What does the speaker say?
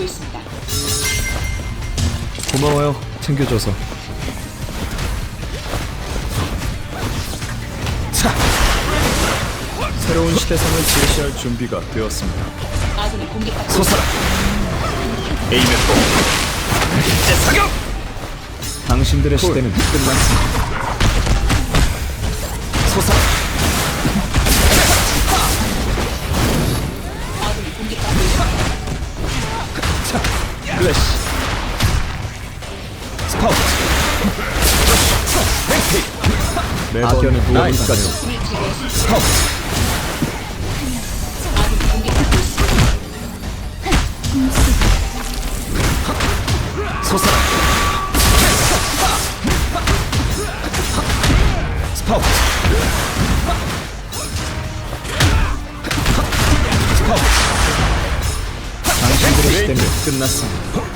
받고 있습니다. 고마워요. 챙겨줘서. 자, 새로운 시대상을 제시할 준비가 되었습니다. 아군이 공격받고 솟아라. 에임의 뽕. 이제 사격. 당신들의 시대는 끝났습니다. 플래시. 매번 제거했습니다. 스카우트. 아군이 공격받고 있습니다. 솟아라. 스카우트. 스카우트. 당신들의 시대는 끝났습니다.